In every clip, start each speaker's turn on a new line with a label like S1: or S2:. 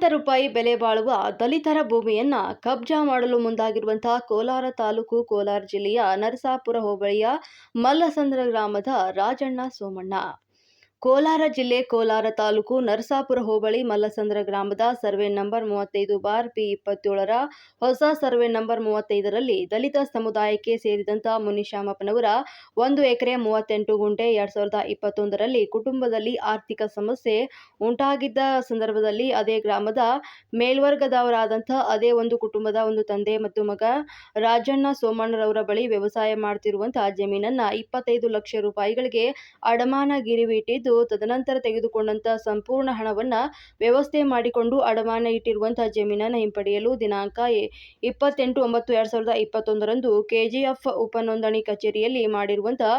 S1: ಕೋಟ್ಯಾಂತರ ರೂಪಾಯಿ ಬೆಲೆ ಬಾಳುವ ದಲಿತರ ಭೂಮಿಯನ್ನ ಕಬ್ಜಾ ಮಾಡಲು ಮುಂದಾಗಿರುವಂತಹ ಕೋಲಾರ ತಾಲೂಕು ಕೋಲಾರ ಜಿಲ್ಲೆಯ ನರಸಾಪುರ ಹೋಬಳಿಯ ಮಲ್ಲಸಂದ್ರ ಗ್ರಾಮದ ರಾಜಣ್ಣ ಸೋಮಣ್ಣ. ಕೋಲಾರ ಜಿಲ್ಲೆ ಕೋಲಾರ ತಾಲೂಕು ನರಸಾಪುರ ಹೋಬಳಿ ಮಲ್ಲಸಂದ್ರ ಗ್ರಾಮದ ಸರ್ವೆ ನಂಬರ್ ಮೂವತ್ತೈದು ಬಾರ್ ಪಿ ಇಪ್ಪತ್ತೇಳರ ಹೊಸ ಸರ್ವೆ ನಂಬರ್ ಮೂವತ್ತೈದರಲ್ಲಿ ದಲಿತ ಸಮುದಾಯಕ್ಕೆ ಸೇರಿದಂತ ಮುನಿಶಾಮಪ್ಪನವರ ಒಂದು ಎಕರೆ ಮೂವತ್ತೆಂಟು ಗುಂಟೆ ಎರಡ್ ಸಾವಿರದ ಇಪ್ಪತ್ತೊಂದರಲ್ಲಿ ಕುಟುಂಬದಲ್ಲಿ ಆರ್ಥಿಕ ಸಮಸ್ಯೆ ಉಂಟಾಗಿದ್ದ ಸಂದರ್ಭದಲ್ಲಿ ಅದೇ ಗ್ರಾಮದ ಮೇಲ್ವರ್ಗದವರಾದಂಥ ಅದೇ ಒಂದು ಕುಟುಂಬದ ಒಂದು ತಂದೆ ಮತ್ತು ಮಗ ರಾಜಣ್ಣ ಸೋಮಣ್ಣರವರ ಬಳಿ ವ್ಯವಸಾಯ ಮಾಡ್ತಿರುವಂತಹ ಜಮೀನನ್ನ ಇಪ್ಪತ್ತೈದು ಲಕ್ಷ ರೂಪಾಯಿಗಳಿಗೆ ಅಡಮಾನ ತದನಂತರ ತೆಗೆದುಕೊಂಡಂತ ಸಂಪೂರ್ಣ ಹಣವನ್ನ ವ್ಯವಸ್ಥೆ ಮಾಡಿಕೊಂಡು ಅಡಮಾನ ಇಟ್ಟಿರುವಂತಹ ಜಮೀನನ್ನು ಹಿಂಪಡೆಯಲು ದಿನಾಂಕ ಇಪ್ಪತ್ತೆಂಟು ಒಂಬತ್ತು ಎರಡ್ ಸಾವಿರದ ಇಪ್ಪತ್ತೊಂದರಂದು ಕೆಜಿಎಫ್ ಉಪನೋಂದಣಿ ಕಚೇರಿಯಲ್ಲಿ ಮಾಡಿರುವಂತಹ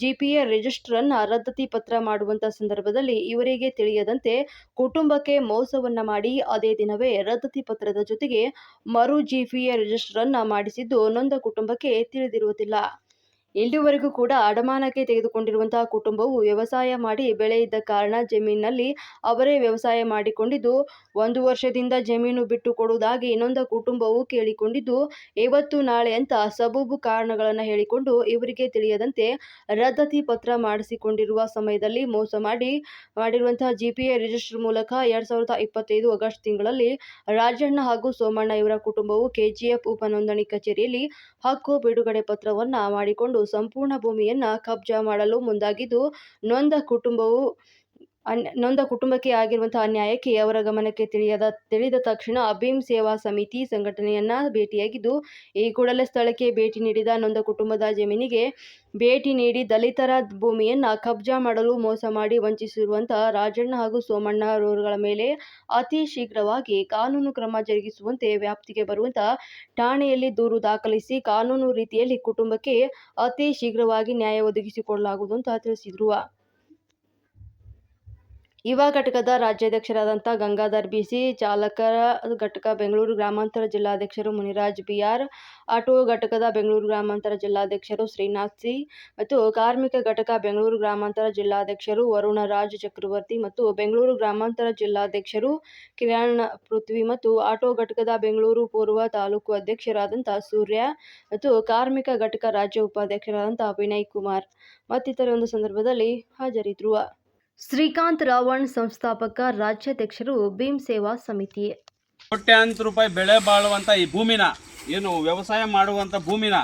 S1: ಜಿಪಿಎ ರಿಜಿಸ್ಟರ್ ಅನ್ನ ರದ್ದತಿ ಪತ್ರ ಮಾಡುವಂತ ಸಂದರ್ಭದಲ್ಲಿ ಇವರಿಗೆ ತಿಳಿಯದಂತೆ ಕುಟುಂಬಕ್ಕೆ ಮೋಸವನ್ನ ಮಾಡಿ ಅದೇ ದಿನವೇ ರದ್ದತಿ ಪತ್ರದ ಜೊತೆಗೆ ಮರು ಜಿಪಿಎ ರಿಜಿಸ್ಟರ್ ಅನ್ನ ಮಾಡಿಸಿದ್ದು ನೊಂದ ಕುಟುಂಬಕ್ಕೆ ತಿಳಿದಿರುವುದಿಲ್ಲ. ಇಲ್ಲಿವರೆಗೂ ಕೂಡ ಅಡಮಾನಕ್ಕೆ ತೆಗೆದುಕೊಂಡಿರುವಂತಹ ಕುಟುಂಬವು ವ್ಯವಸಾಯ ಮಾಡಿ ಬೆಳೆ ಕಾರಣ ಜಮೀನಿನಲ್ಲಿ ಅವರೇ ವ್ಯವಸಾಯ ಮಾಡಿಕೊಂಡಿದ್ದು, ಒಂದು ವರ್ಷದಿಂದ ಜಮೀನು ಬಿಟ್ಟು ಕೊಡುವುದಾಗಿ ಇನ್ನೊಂದು ಕುಟುಂಬವು ಕೇಳಿಕೊಂಡಿದ್ದು, ಇವತ್ತು ನಾಳೆ ಅಂತ ಸಬೂಬು ಕಾರಣಗಳನ್ನು ಹೇಳಿಕೊಂಡು ಇವರಿಗೆ ತಿಳಿಯದಂತೆ ರದ್ದತಿ ಪತ್ರ ಮಾಡಿಸಿಕೊಂಡಿರುವ ಸಮಯದಲ್ಲಿ ಮೋಸ ಮಾಡಿ, ಮಾಡಿರುವಂತಹ ಜಿಪಿಎ ರಿಜಿಸ್ಟರ್ ಮೂಲಕ ಎರಡ್ ಸಾವಿರದ ಇಪ್ಪತ್ತೈದು ಆಗಸ್ಟ್ ತಿಂಗಳಲ್ಲಿ ರಾಜಣ್ಣ ಹಾಗೂ ಸೋಮಣ್ಣ ಇವರ ಕುಟುಂಬವು ಕೆಜಿಎಫ್ ಉಪನೋಂದಣಿ ಕಚೇರಿಯಲ್ಲಿ ಹಕ್ಕು ಬಿಡುಗಡೆ ಪತ್ರವನ್ನ ಮಾಡಿಕೊಂಡು ಸಂಪೂರ್ಣ ಭೂಮಿಯನ್ನ ಕಬ್ಜಾ ಮಾಡಲು ಮುಂದಾಗಿದ್ದು ನೊಂದ ಕುಟುಂಬವು ಅನ್- ನೊಂದ ಕುಟುಂಬಕ್ಕೆ ಆಗಿರುವಂತಹ ಅನ್ಯಾಯಕ್ಕೆ ಅವರ ಗಮನಕ್ಕೆ ತಿಳಿಯದ, ತಿಳಿದ ತಕ್ಷಣ ಅಭೀಮ್ ಸೇವಾ ಸಮಿತಿ ಸಂಘಟನೆಯನ್ನ ಭೇಟಿಯಾಗಿದ್ದು, ಈ ಕೂಡಲೇ ಸ್ಥಳಕ್ಕೆ ಭೇಟಿ ನೀಡಿದ ನೊಂದ ಕುಟುಂಬದ ಜಮೀನಿಗೆ ಭೇಟಿ ನೀಡಿ ದಲಿತರ ಭೂಮಿಯನ್ನ ಕಬ್ಜಾ ಮಾಡಲು ಮೋಸ ಮಾಡಿ ವಂಚಿಸಿರುವಂತಹ ರಾಜಣ್ಣ ಹಾಗೂ ಸೋಮಣ್ಣ ರೋರುಗಳ ಮೇಲೆ ಅತಿ ಶೀಘ್ರವಾಗಿ ಕಾನೂನು ಕ್ರಮ ಜರುಗಿಸುವಂತೆ ವ್ಯಾಪ್ತಿಗೆ ಬರುವಂತಹ ಠಾಣೆಯಲ್ಲಿ ದೂರು ದಾಖಲಿಸಿ ಕಾನೂನು ರೀತಿಯಲ್ಲಿ ಕುಟುಂಬಕ್ಕೆ ಅತಿ ಶೀಘ್ರವಾಗಿ ನ್ಯಾಯ ಒದಗಿಸಿಕೊಡಲಾಗುವುದು ಅಂತ ತಿಳಿಸಿದ್ರು. ಯುವ ಘಟಕದ ರಾಜ್ಯಾಧ್ಯಕ್ಷರಾದಂಥ ಗಂಗಾಧರ್ ಬಿಸಿ, ಚಾಲಕರ ಘಟಕ ಬೆಂಗಳೂರು ಗ್ರಾಮಾಂತರ ಜಿಲ್ಲಾಧ್ಯಕ್ಷರು ಮುನಿರಾಜ್ ಬಿಆರ್, ಆಟೋ ಘಟಕದ ಬೆಂಗಳೂರು ಗ್ರಾಮಾಂತರ ಜಿಲ್ಲಾಧ್ಯಕ್ಷರು ಶ್ರೀನಾಥ್ ಸಿ ಮತ್ತು ಕಾರ್ಮಿಕ ಘಟಕ ಬೆಂಗಳೂರು ಗ್ರಾಮಾಂತರ ಜಿಲ್ಲಾಧ್ಯಕ್ಷರು ವರುಣರಾಜ್ ಚಕ್ರವರ್ತಿ ಮತ್ತು ಬೆಂಗಳೂರು ಗ್ರಾಮಾಂತರ ಜಿಲ್ಲಾಧ್ಯಕ್ಷರು ಕಿರಣ್ ಪೃಥ್ವಿ ಮತ್ತು ಆಟೋ ಘಟಕದ ಬೆಂಗಳೂರು ಪೂರ್ವ ತಾಲೂಕು ಅಧ್ಯಕ್ಷರಾದಂಥ ಸೂರ್ಯ ಮತ್ತು ಕಾರ್ಮಿಕ ಘಟಕ ರಾಜ್ಯ ಉಪಾಧ್ಯಕ್ಷರಾದಂಥ ವಿನಯ್ ಕುಮಾರ್. ಮತ್ತಿತರ ಒಂದು ಸಂದರ್ಭದಲ್ಲಿ ಹಾಜರಿದ್ದರು ಶ್ರೀಕಾಂತ್ ರಾವಣ್ ಸಂಸ್ಥಾಪಕ ರಾಜ್ಯಾಧ್ಯಕ್ಷರು ಭೀಮ್ ಸೇವಾ ಸಮಿತಿ.
S2: ಕೋಟ್ಯಾಂತರ ರೂಪಾಯಿ ಬೆಳೆ ಬಾಳುವಂತ ಈ ಭೂಮಿನ ಏನು ವ್ಯವಸಾಯ ಮಾಡುವಂತ ಭೂಮಿನ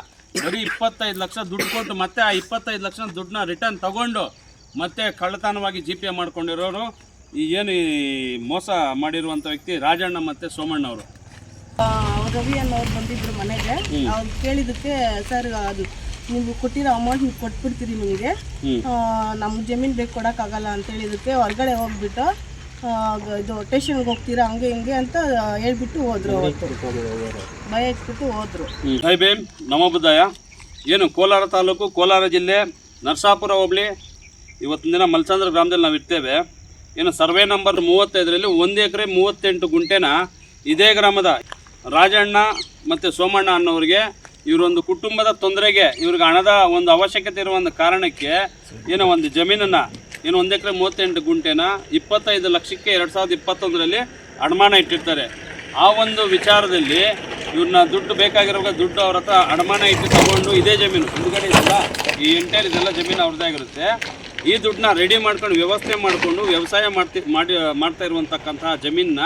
S2: ಬರೀ ಇಪ್ಪತ್ತೈದು ಲಕ್ಷ ದುಡ್ಡು ಕೊಟ್ಟು ಮತ್ತೆ ಆ ಇಪ್ಪತ್ತೈದು ಲಕ್ಷ ದುಡ್ಡನ್ನ ರಿಟರ್ನ್ ತಗೊಂಡು ಮತ್ತೆ ಕಳ್ಳತನವಾಗಿ ಜಿ ಪಿ ಎ ಮಾಡ್ಕೊಂಡಿರೋರು. ಈ ಏನು ಈ ಮೋಸ ಮಾಡಿರುವಂತ ವ್ಯಕ್ತಿ ರಾಜಣ್ಣ ಮತ್ತೆ ಸೋಮಣ್ಣ ಅವರು
S3: ರವಿ ಅನ್ನೋರು ಬಂದಿದ್ರು ಮನೆಗೆ. ಅವ್ರು ಕೇಳಿದಕ್ಕೆ ಸರ್ ಅದು ನೀವು ಕೊಟ್ಟಿರೋ ಅಮೌಂಟ್ ನೀವು ಕೊಟ್ಬಿಡ್ತೀರಿ ನಿಮಗೆ. ನಮ್ಮ ಜಮೀನು ಬೇಕು ಕೊಡೋಕ್ಕಾಗಲ್ಲ ಅಂತ ಹೇಳಿದಕ್ಕೆ ಹೊರಗಡೆ ಹೋಗ್ಬಿಟ್ಟು ಇದು ಟೇಷನ್ಗೆ ಹೋಗ್ತೀರಾ ಹಂಗೆ ಹಿಂಗೆ ಅಂತ ಹೇಳ್ಬಿಟ್ಟು ಹೋದ್ರು ಭಯ ಇಟ್ಬಿಟ್ಟು ಹೋದ್ರು.
S2: ಬುದ್ಧಾಯ ಏನು ಕೋಲಾರ ತಾಲೂಕು ಕೋಲಾರ ಜಿಲ್ಲೆ ನರಸಾಪುರ ಹೋಬಳಿ. ಇವತ್ತಿನ ದಿನ ಮಲ್ಸಂದ್ರ ಗ್ರಾಮದಲ್ಲಿ ನಾವು ಇರ್ತೇವೆ. ಏನು ಸರ್ವೆ ನಂಬರ್ ಮೂವತ್ತೈದರಲ್ಲಿ ಒಂದು ಎಕರೆ ಮೂವತ್ತೆಂಟು ಗುಂಟೆನ ಇದೇ ಗ್ರಾಮದ ರಾಜಣ್ಣ ಮತ್ತು ಸೋಮಣ್ಣ ಅನ್ನೋರಿಗೆ ಇವರೊಂದು ಕುಟುಂಬದ ತೊಂದರೆಗೆ ಇವ್ರಿಗೆ ಹಣದ ಒಂದು ಅವಶ್ಯಕತೆ ಇರುವ ಒಂದು ಕಾರಣಕ್ಕೆ ಏನೋ ಒಂದು ಜಮೀನನ್ನು, ಏನು ಒಂದು ಎಕರೆ ಮೂವತ್ತೆಂಟು ಗುಂಟೆನ ಇಪ್ಪತ್ತೈದು ಲಕ್ಷಕ್ಕೆ ಎರಡು ಸಾವಿರದ ಇಪ್ಪತ್ತೊಂದರಲ್ಲಿ ಅಡಮಾನ ಇಟ್ಟಿರ್ತಾರೆ. ಆ ಒಂದು ವಿಚಾರದಲ್ಲಿ ಇವ್ರನ್ನ ದುಡ್ಡು ಬೇಕಾಗಿರೋ ದುಡ್ಡು ಅವ್ರ ಹತ್ರ ಅಡಮಾನ ಇಟ್ಟು ತಗೊಂಡು ಇದೇ ಜಮೀನು, ಹಿಂದ್ಗಡೆ ಇದೆಲ್ಲ, ಈ ಎಂಟೈರ್ ಇದೆಲ್ಲ ಜಮೀನು ಅವ್ರದ್ದೇ ಆಗಿರುತ್ತೆ. ಈ ದುಡ್ಡನ್ನ ರೆಡಿ ಮಾಡ್ಕೊಂಡು ವ್ಯವಸ್ಥೆ ಮಾಡಿಕೊಂಡು ವ್ಯವಸಾಯ ಮಾಡ್ತಿ, ಮಾಡಿ, ಮಾಡ್ತಾ ಇರುವಂತಕ್ಕಂತಹ ಜಮೀನನ್ನ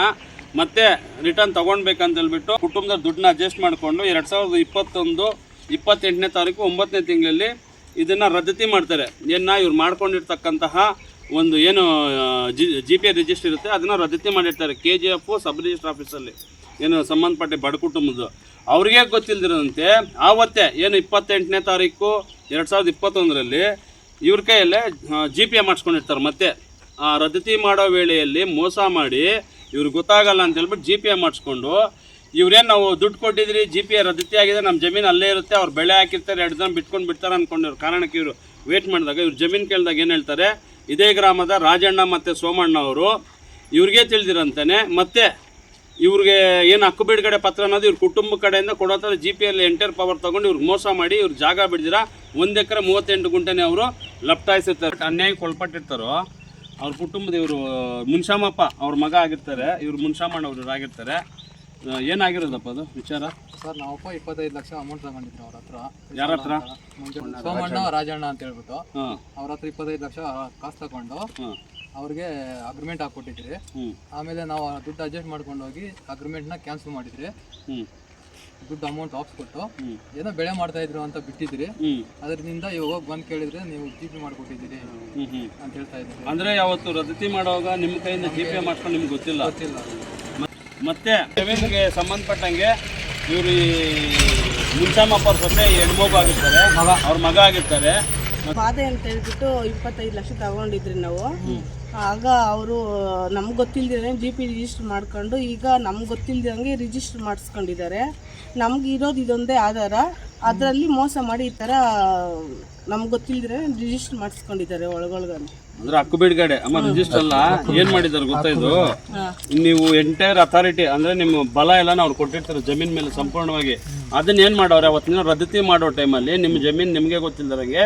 S2: ಮತ್ತೆ ರಿಟರ್ನ್ ತಗೊಳ್ಬೇಕಂತ ಹೇಳ್ಬಿಟ್ಟು ಕುಟುಂಬದ ದುಡ್ಡನ್ನ ಅಡ್ಜಸ್ಟ್ ಮಾಡಿಕೊಂಡು ಎರಡು ಸಾವಿರದ ಇಪ್ಪತ್ತೊಂದು ಇಪ್ಪತ್ತೆಂಟನೇ ತಾರೀಕು ಒಂಬತ್ತನೇ ತಿಂಗಳಲ್ಲಿ ಇದನ್ನ ರದ್ದತಿ ಮಾಡ್ತಾರೆ. ಏನ ಇವ್ರು ಮಾಡ್ಕೊಂಡಿರ್ತಕ್ಕಂತಹ ಒಂದು ಏನು ಜಿ ಜಿ ಪಿ ರಿಜಿಸ್ಟರ್ ಇರುತ್ತೆ, ಅದನ್ನು ರದ್ದತಿ ಮಾಡಿರ್ತಾರೆ K G F sub register ಆಫೀಸಲ್ಲಿ ಏನು ಸಂಬಂಧಪಟ್ಟ ಬಡ ಕುಟುಂಬದ್ದು. ಅವ್ರಿಗೆ ಗೊತ್ತಿಲ್ಲದಿರೋದಂತೆ ಆವತ್ತೇ ಏನು ಇಪ್ಪತ್ತೆಂಟನೇ ತಾರೀಕು ಎರಡು ಸಾವಿರದ ಇಪ್ಪತ್ತೊಂದರಲ್ಲಿ ಇವ್ರ ಕೈಯಲ್ಲೇ ಜಿ ಪಿ ಎ ಮಾಡಿಸ್ಕೊಂಡಿರ್ತಾರೆ ಮತ್ತೆ. ಆ, ರದ್ದತಿ ಮಾಡೋ ವೇಳೆಯಲ್ಲಿ ಮೋಸ ಮಾಡಿ ಇವ್ರಿಗೆ ಗೊತ್ತಾಗಲ್ಲ ಅಂತ ಹೇಳ್ಬಿಟ್ಟು ಜಿ ಪಿ ಎ ಮಾಡಿಸ್ಕೊಂಡು, ಇವ್ರೇನು ನಾವು ದುಡ್ಡು ಕೊಟ್ಟಿದ್ರಿ ಜಿ ಪಿ ಎ ರದ್ದತಿ ಆಗಿದೆ ನಮ್ಮ ಜಮೀನು ಅಲ್ಲೇ ಇರುತ್ತೆ, ಅವ್ರು ಬೆಳೆ ಹಾಕಿರ್ತಾರೆ, ಎರಡು ದಿನ ಬಿಟ್ಕೊಂಡು ಬಿಡ್ತಾರೆ ಅಂದ್ಕೊಂಡಿರೋ ಕಾರಣಕ್ಕೆ ಇವರು ವೇಟ್ ಮಾಡಿದಾಗ, ಇವ್ರು ಜಮೀನು ಕೇಳಿದಾಗ ಏನು ಹೇಳ್ತಾರೆ, ಇದೇ ಗ್ರಾಮದ ರಾಜಣ್ಣ ಮತ್ತು ಸೋಮಣ್ಣ ಅವರು ಇವ್ರಿಗೆ ತಿಳಿದಿರಂತಾನೆ, ಮತ್ತೆ ಇವ್ರಿಗೆ ಏನು ಹಕ್ಕು ಬಿಡುಗಡೆ ಪತ್ರ ಅನ್ನೋದು ಇವ್ರ ಕುಟುಂಬ ಕಡೆಯಿಂದ ಕೊಡೋ ಥರ ಜಿ ಪಿ ಎಲ್ಲಿ ಎಂಟರ್ ಪವರ್ ತೊಗೊಂಡು ಇವ್ರಿಗೆ ಮೋಸ ಮಾಡಿ ಇವ್ರು ಜಾಗ ಬಿಡ್ದಿರ, ಒಂದು ಎಕರೆ ಮೂವತ್ತೆಂಟು ಗುಂಟೆನೇ ಅವರು ಲಪ್ಟಾಯಿಸಿರ್ತಾರೆ. ಅನ್ಯಾಯಕ್ಕೆ ಒಳಪಟ್ಟಿರ್ತಾರೋ ಅವ್ರ ಕುಟುಂಬದ ಇವರು ಮುನ್ಶಾಮಪ್ಪ ಅವ್ರ ಮಗ ಆಗಿರ್ತಾರೆ ಇವ್ರು ಮುನ್ಶಾಮಣ್ಣ ಅವರು ಆಗಿರ್ತಾರೆ. ಏನಾಗಿರೋದಪ್ಪ ಅದು ವಿಚಾರ?
S4: ಸರ್ ನಾವಪ್ಪ ಇಪ್ಪತ್ತೈದು ಲಕ್ಷ ಅಮೌಂಟ್ ತಗೊಂಡಿದ್ರು ಅವ್ರ ಹತ್ರ.
S2: ಯಾರ ಹತ್ರ?
S4: ಮುಂಚೆ ಸೋಮಣ್ಣ ರಾಜಣ್ಣ. ಅಂತ ಹೇಳ್ಬಿಟ್ಟು ಅವ್ರ ಹತ್ರ ಇಪ್ಪತ್ತೈದು ಲಕ್ಷ ಕಾಸ್ ತಗೊಂಡು ಅವ್ರಿಗೆ ಅಗ್ರಿಮೆಂಟ್
S2: ಹಾಕೊಟ್ಟಿದ್ರಿ
S4: ಆಮೇಲೆ ನಾವು ಆ ದುಡ್ಡು ಅಡ್ಜಸ್ಟ್ ಮಾಡ್ಕೊಂಡು ಹೋಗಿ ಅಗ್ರಿಮೆಂಟ್ನ ಕ್ಯಾನ್ಸಲ್ ಮಾಡಿದ್ರಿ. ದುಡ್ಡು ಅಮೌಂಟ್ ವಾಪಸ್ ಕೊಟ್ಟು
S2: ಹ್ಞೂ
S4: ಏನೋ ಬೆಳೆ ಮಾಡ್ತಾ ಇದ್ರು ಅಂತ ಬಿಟ್ಟಿದ್ರಿ
S2: ಹ್ಞೂ
S4: ಅದರಿಂದ ಇವಾಗ ಹೋಗಿ ಬಂದು ಕೇಳಿದ್ರೆ ನೀವು ಜಿ ಪಿ ಮಾಡ್ಕೊಟ್ಟಿದ್ದೀರಿ
S2: ಹ್ಞೂ ಹ್ಞೂ
S4: ಅಂತ ಹೇಳ್ತಾ ಇದ್ದೀರಿ.
S2: ಅಂದ್ರೆ ಯಾವತ್ತು ರದ್ಧತಿ ಮಾಡುವಾಗ ನಿಮ್ಮ ಕೈಯಿಂದ ಜಿ ಪೇ ಮಾಡ್ಕೊಂಡು ನಿಮ್ಗೆ ಗೊತ್ತಿಲ್ಲ?
S4: ಗೊತ್ತಿಲ್ಲ.
S2: ಮತ್ತೆ ಜಮೀನಿಗೆ ಸಂಬಂಧಪಟ್ಟಂಗೆ ಇವರು ಈ ಅವ್ರ ಸೊಸೆ ಹೆಣ್ಮಗು ಆಗಿರ್ತಾರೆ ಅವ್ರ ಮಗ ಆಗಿರ್ತಾರೆ.
S3: ಬಾಧೆ ಅಂತ ಹೇಳ್ಬಿಟ್ಟು ಇಪ್ಪತ್ತೈದು ಲಕ್ಷ ತಗೊಂಡಿದ್ರಿ ನಾವು. ಆಗ ಅವರು ನಮ್ಗೆ ಗೊತ್ತಿಲ್ಲದೇ ಜಿ ಪಿ ರಿಜಿಸ್ಟರ್ ಮಾಡ್ಕೊಂಡು ಈಗ ನಮ್ಗೆ ಗೊತ್ತಿಲ್ಲದಂಗೆ ರಿಜಿಸ್ಟರ್ ಮಾಡಿಸ್ಕೊಂಡಿದ್ದಾರೆ. ನಮ್ಗೆ ಇರೋದು ಇದೊಂದೇ ಆಧಾರ. ಅದರಲ್ಲಿ ಮೋಸ ಮಾಡಿ ಈ ಥರ ನಮ್ಗೆ ಗೊತ್ತಿಲ್ಲದೇ ರಿಜಿಸ್ಟರ್ ಮಾಡಿಸ್ಕೊಂಡಿದ್ದಾರೆ ಒಳಗೊಳಗನೆ.
S2: ಅಂದ್ರೆ ಹಕ್ಕು ಬಿಡುಗಡೆ ಅಮ್ಮ ರಿಜಿಸ್ಟರ್ ಅಲ್ಲ? ಏನ್ ಮಾಡಿದಾರೆ ಗೊತ್ತಾ ಇದು? ನೀವು ಎಂಟೈರ್ ಅಥಾರಿಟಿ ಅಂದ್ರೆ ನಿಮ್ಮ ಬಲ ಎಲ್ಲ ಅವ್ರು ಕೊಟ್ಟಿರ್ತಾರೆ ಜಮೀನ್ ಮೇಲೆ ಸಂಪೂರ್ಣವಾಗಿ. ಅದನ್ನ ಏನ್ ಮಾಡೋರೆ ಅವತ್ತಿನ ರದ್ದತಿ ಮಾಡೋ ಟೈಮಲ್ಲಿ ನಿಮ್ಮ ಜಮೀನ್ ನಿಮಗೆ ಗೊತ್ತಿಲ್ಲದಂಗೆ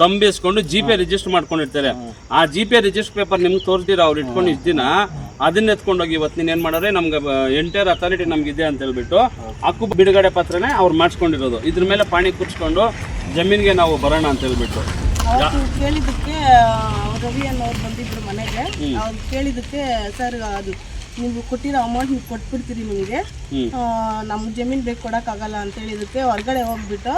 S2: ತಂಬಿಸ್ಕೊಂಡು ಜಿ ಪಿ ರಿಜಿಸ್ಟರ್ ಮಾಡ್ಕೊಂಡಿರ್ತಾರೆ. ಆ ಜಿ ಪಿ ರಿಜಿಸ್ಟರ್ ಪೇಪರ್ ನಿಮ್ಗೆ ತೋರಿಸ್ತೀರ ಅವ್ರು ಇಟ್ಕೊಂಡು ಇಷ್ಟ ದಿನ ಅದನ್ನ ಎತ್ಕೊಂಡೋಗಿ ಇವತ್ತಿನ ಏನ್ ಮಾಡೋರೆ ನಮ್ಗೆ ಎಂಟೈರ್ ಅಥಾರಿಟಿ ನಮ್ಗೆ ಇದೆ ಅಂತ ಹೇಳ್ಬಿಟ್ಟು ಹಕ್ಕು ಬಿಡುಗಡೆ ಪತ್ರನೇ ಅವ್ರು ಮಾಡಿಸ್ಕೊಂಡಿರೋದು. ಇದ್ರ ಮೇಲೆ ಪಾಣಿ ಕೂರ್ಸ್ಕೊಂಡು ಜಮೀನ್ಗೆ ನಾವು ಬರೋಣ ಅಂತ ಹೇಳ್ಬಿಟ್ಟು.
S3: ಕೇಳಿದಕ್ಕೆ ಕೇಳಿದ್ದಕ್ಕೆ ರವಿ ಅನ್ನೋರು ಬಂದಿದ್ರು ಮನೆಗೆ. ಅವ್ರು ಕೇಳಿದ್ದಕ್ಕೆ ಸರ್ ಅದು ನೀವು ಕೊಟ್ಟಿರೋ ಅಮೌಂಟ್ ನೀವು ಕೊಟ್ಬಿಡ್ತೀರಿ ನಿಮಗೆ. ನಮ್ಮ ಜಮೀನು ಬೇಕು ಕೊಡೋಕ್ಕಾಗಲ್ಲ ಅಂತ ಇದಕ್ಕೆ ಹೊರಗಡೆ ಹೋಗ್ಬಿಟ್ಟು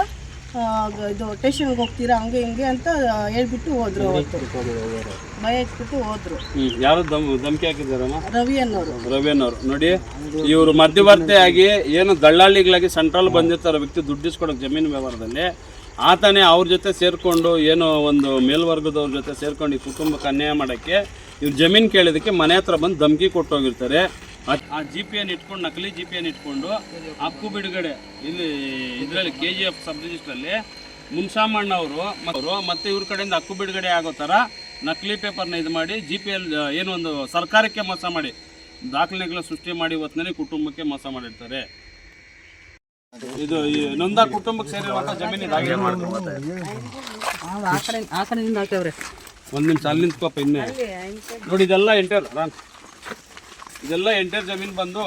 S3: ಇದು ಟೇಷನ್ಗೆ ಹೋಗ್ತೀರಾ ಹಂಗೆ ಹಿಂಗೆ ಅಂತ ಹೇಳ್ಬಿಟ್ಟು ಹೋದ್ರು ಅವತ್ತು. ಭಯ ಇಟ್ಬಿಟ್ಟು ಹೋದ್ರು.
S2: ಯಾರು ಧಮಕಿ ಹಾಕಿದಾರಮ್ಮ
S3: ರವಿ ಅನ್ನೋರು.
S2: ರವಿಯನ್ನವ್ರು. ನೋಡಿ ಇವರು ಮಧ್ಯವರ್ತಿ ಆಗಿ ಏನು ದಳ್ಳಾಳಿಗಳಾಗಿ ಸೆಂಟ್ರಲ್ ಬಂದಿರ್ತಾರೆ ವ್ಯಕ್ತಿ ದುಡ್ಡಿಸ್ಕೊಡೋಕೆ ಜಮೀನು ವ್ಯವಹಾರದಲ್ಲಿ ಆತನೇ ಅವ್ರ ಜೊತೆ ಸೇರಿಕೊಂಡು ಏನೋ ಒಂದು ಮೇಲ್ವರ್ಗದವ್ರ ಜೊತೆ ಸೇರ್ಕೊಂಡು ಈ ಕುಟುಂಬಕ್ಕೆ ಅನ್ಯಾಯ ಮಾಡೋಕ್ಕೆ ಇವ್ರು ಜಮೀನು ಕೇಳಿದಕ್ಕೆ ಮನೆ ಹತ್ರ ಬಂದು ಧಮಕಿ ಕೊಟ್ಟೋಗಿರ್ತಾರೆ. ಆ- ಜಿ ಪಿ ಎನ್ ಇಟ್ಕೊಂಡು, ನಕಲಿ ಜಿ ಪಿ ಎನ್ ಇಟ್ಕೊಂಡು ಹಕ್ಕು ಬಿಡುಗಡೆ. ಇಲ್ಲಿ ಇದರಲ್ಲಿ ಕೆ ಜಿ ಎಫ್ ಸಬ್ ರಿಜಿಸ್ಟ್ರಲ್ಲಿ ಮುನ್ಸಾಮಣ್ಣ ಅವರು ಅವರು ಮತ್ತೆ ಇವ್ರ ಕಡೆಯಿಂದ ಹಕ್ಕು ಬಿಡುಗಡೆ ಆಗೋ ತರ ನಕಲಿ ಪೇಪರ್ನ ಇದು ಮಾಡಿ ಜಿ ಪಿ ಎಲ್ ಏನು ಒಂದು ಸರ್ಕಾರಕ್ಕೆ ಮೋಸ ಮಾಡಿ, ದಾಖಲೆಗಳ ಸೃಷ್ಟಿ ಮಾಡಿ ಇವತ್ತಿನಲ್ಲಿ ಕುಟುಂಬಕ್ಕೆ ಮೋಸ ಮಾಡಿರ್ತಾರೆ. ಇದು ಈ ನೊಂದ ಕುಟುಂಬಕ್ಕೆ ಸೇರಿರುವಂಥ ಜಮೀನು ಒಂದು ನಿಮಿಷ ಅಲ್ಲಿ ನಿಂತ್ಕೋಪ ಇನ್ನೇ. ನೋಡಿ ಇದೆಲ್ಲ ಎಂಟರ್ ರಾನ್ ಇದೆಲ್ಲ ಎಂಟರ್ ಜಮೀನು ಬಂದು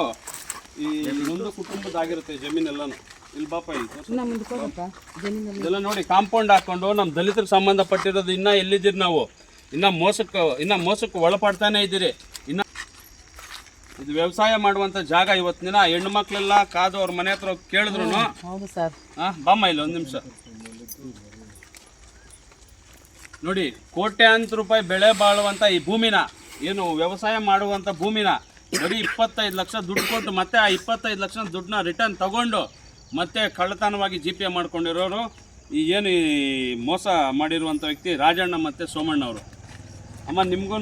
S2: ಈ ಒಂದು ಕುಟುಂಬದಾಗಿರುತ್ತೆ ಜಮೀನೆಲ್ಲನೂ. ಇಲ್ಲಿ ಬಾಪ ಇಲ್ಲಿ. ಇದೆಲ್ಲ ನೋಡಿ ಕಾಂಪೌಂಡ್ ಹಾಕೊಂಡು ನಮ್ಮ ದಲಿತರಿಗೆ ಸಂಬಂಧಪಟ್ಟಿರೋದು ಇನ್ನ ಎಲ್ಲಿದ್ದೀರಿ ನಾವು? ಇನ್ನ ಮೋಸಕ್ಕೆ ಇನ್ನ ಮೋಸಕ್ಕೆ ಒಳಪಡ್ತಾನೆ ಇದ್ದೀರಿ. ಇನ್ನ ಇದು ವ್ಯವಸಾಯ ಮಾಡುವಂತ ಜಾಗ ಇವತ್ತಿನ ಹೆಣ್ಣು ಮಕ್ಳೆಲ್ಲ ಕಾದು ಅವ್ರ ಮನೆ ಹತ್ರ ಕೇಳಿದ್ರು ಬಾಮ್ಮ ಇಲ್ಲಿ ಒಂದು ನಿಮಿಷ. ನೋಡಿ ಕೋಟ್ಯಾಂತರ ರೂಪಾಯಿ ಬೆಳೆ ಬಾಳುವಂತ ಈ ಭೂಮಿನ, ಏನು ವ್ಯವಸಾಯ ಮಾಡುವಂತ ಭೂಮಿನ, ಬರೀ ಇಪ್ಪತ್ತೈದು ಲಕ್ಷ ದುಡ್ಡು ಕೊಟ್ಟು ಮತ್ತೆ ಆ ಇಪ್ಪತ್ತೈದು ಲಕ್ಷ ದುಡ್ಡನ್ನ ರಿಟರ್ನ್ ತಗೊಂಡು ಮತ್ತೆ ಕಳ್ಳತನವಾಗಿ ಜಿ ಪಿ ಮಾಡ್ಕೊಂಡಿರೋರು. ಈ ಏನು ಮೋಸ ಮಾಡಿರುವಂಥ ವ್ಯಕ್ತಿ ರಾಜಣ್ಣ ಮತ್ತೆ ಸೋಮಣ್ಣ ಅವರು ಅಮ್ಮ ನಿಮ್ಗೂ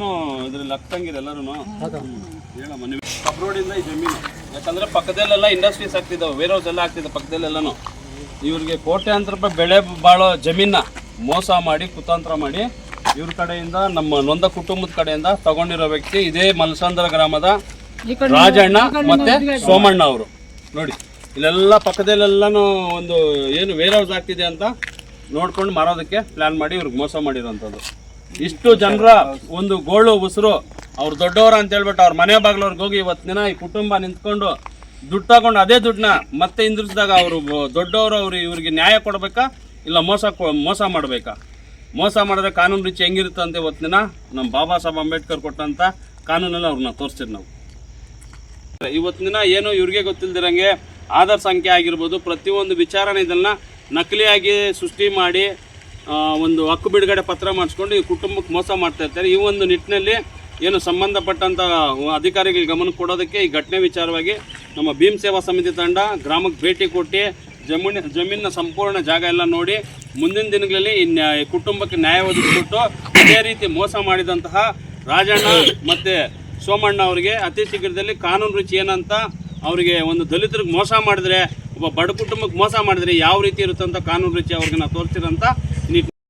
S2: ಇದ್ರಲ್ಲಿ ಹತ್ತಂಗಿದೆ ಎಲ್ಲರೂ ಹೇಳಮ್ಮ ನೀವು ಕಬ್ರೋಡಿಂದ ಈ ಜಮೀನು. ಯಾಕಂದ್ರೆ ಪಕ್ಕದಲ್ಲೆಲ್ಲ ಇಂಡಸ್ಟ್ರೀಸ್ ಆಗ್ತಿದ್ದಾವೆ ವೇರ್ ಹೌಸ್ ಎಲ್ಲ ಆಗ್ತಿದ್ದಾವೆ ಪಕ್ಕದಲ್ಲೆಲ್ಲನೂ. ಇವ್ರಿಗೆ ಕೋಟ್ಯಾಂತರ ರೂಪಾಯಿ ಬೆಳೆ ಬಾಳೋ ಜಮೀನ ಮೋಸ ಮಾಡಿ ಕುತಂತ್ರ ಮಾಡಿ ಇವ್ರ ಕಡೆಯಿಂದ ನಮ್ಮ ನೊಂದ ಕುಟುಂಬದ ಕಡೆಯಿಂದ ತಗೊಂಡಿರೋ ವ್ಯಕ್ತಿ ಇದೇ ಮಲಸಂದ್ರ ಗ್ರಾಮದ ರಾಜಣ್ಣ ಮತ್ತೆ ಸೋಮಣ್ಣ ಅವರು. ನೋಡಿ ಇಲ್ಲೆಲ್ಲ ಪಕ್ಕದಲ್ಲೆಲ್ಲನೂ ಒಂದು ಏನು ವೇರ್ ಹೌಸ್ ಆಗ್ತಿದೆ ಅಂತ ನೋಡ್ಕೊಂಡು ಮಾರೋದಕ್ಕೆ ಪ್ಲಾನ್ ಮಾಡಿ ಇವ್ರಿಗೆ ಮೋಸ ಮಾಡಿರೋಂಥದ್ದು. ಇಷ್ಟು ಜನರ ಒಂದು ಗೋಳು ಉಸಿರು ಅವ್ರು ದೊಡ್ಡವರು ಅಂತ ಹೇಳ್ಬಿಟ್ಟು ಅವ್ರ ಮನೆ ಬಾಗ್ಲವ್ರಿಗೆ ಹೋಗಿ ಇವತ್ತು ದಿನ ಈ ಕುಟುಂಬ ನಿಂತ್ಕೊಂಡು ದುಡ್ಡು ತಗೊಂಡು ಅದೇ ದುಡ್ಡನ್ನ ಮತ್ತೆ ಹಿಂದಿರಿಸಿದಾಗ ಅವರು ದೊಡ್ಡವರು ಅವ್ರು ಇವ್ರಿಗೆ ನ್ಯಾಯ ಕೊಡಬೇಕಾ? ಇಲ್ಲ, ಮೋಸ ಮೋಸ ಮಾಡಬೇಕಾ? ಮೋಸ ಮಾಡಿದ್ರೆ ಕಾನೂನು ರೀತಿ ಹೆಂಗಿರುತ್ತೆ ಅಂತ ಇವತ್ತಿನ ನಮ್ಮ ಬಾಬಾ ಸಾಹೇಬ್ ಅಂಬೇಡ್ಕರ್ ಕೊಟ್ಟಂತ ಕಾನೂನಲ್ಲಿ ಅವ್ರನ್ನ ತೋರಿಸ್ತೀವಿ ನಾವು. ಇವತ್ತಿನ ಏನು ಇವ್ರಿಗೆ ಗೊತ್ತಿಲ್ದಿರಂಗೆ ಆಧಾರ್ ಸಂಖ್ಯೆ ಆಗಿರ್ಬೋದು, ಪ್ರತಿಯೊಂದು ವಿಚಾರನ ಇದನ್ನ ನಕಲಿಯಾಗಿ ಸೃಷ್ಟಿ ಮಾಡಿ ಒಂದು ಹಕ್ಕು ಬಿಡುಗಡೆ ಪತ್ರ ಮಾಡಿಸ್ಕೊಂಡು ಈ ಕುಟುಂಬಕ್ಕೆ ಮೋಸ ಮಾಡ್ತಾ ಇರ್ತಾರೆ. ಈ ಒಂದು ನಿಟ್ಟಿನಲ್ಲಿ ಏನು ಸಂಬಂಧಪಟ್ಟಂತ ಅಧಿಕಾರಿಗಳಿಗೆ ಗಮನ ಕೊಡೋದಕ್ಕೆ ಈ ಘಟನೆ ವಿಚಾರವಾಗಿ ನಮ್ಮ ಭೀಮ್ ಸೇವಾ ಸಮಿತಿ ತಂಡ ಗ್ರಾಮಕ್ಕೆ ಭೇಟಿ ಕೊಟ್ಟು ಜಮೀನು ಜಮೀನಿನ ಸಂಪೂರ್ಣ ಜಾಗ ಎಲ್ಲ ನೋಡಿ ಮುಂದಿನ ದಿನಗಳಲ್ಲಿ ಈ ನ್ಯಾಯ ಕುಟುಂಬಕ್ಕೆ ನ್ಯಾಯ ಒದಗಿಸ್ಬಿಟ್ಟು ಅದೇ ರೀತಿ ಮೋಸ ಮಾಡಿದಂತಹ ರಾಜಣ್ಣ ಮತ್ತು ಸೋಮಣ್ಣ ಅವರಿಗೆ ಅತಿ ಶೀಘ್ರದಲ್ಲಿ ಕಾನೂನು ರುಚಿ ಏನಂತ ಅವರಿಗೆ ಒಂದು ದಲಿತರಿಗೆ ಮೋಸ ಮಾಡಿದ್ರೆ, ಒಬ್ಬ ಬಡ ಕುಟುಂಬಕ್ಕೆ ಮೋಸ ಮಾಡಿದ್ರೆ ಯಾವ ರೀತಿ ಇರುತ್ತಂತ ಕಾನೂನು ರುಚಿ ಅವ್ರಿಗೆ ನಾವು ತೋರಿಸಿರಂತ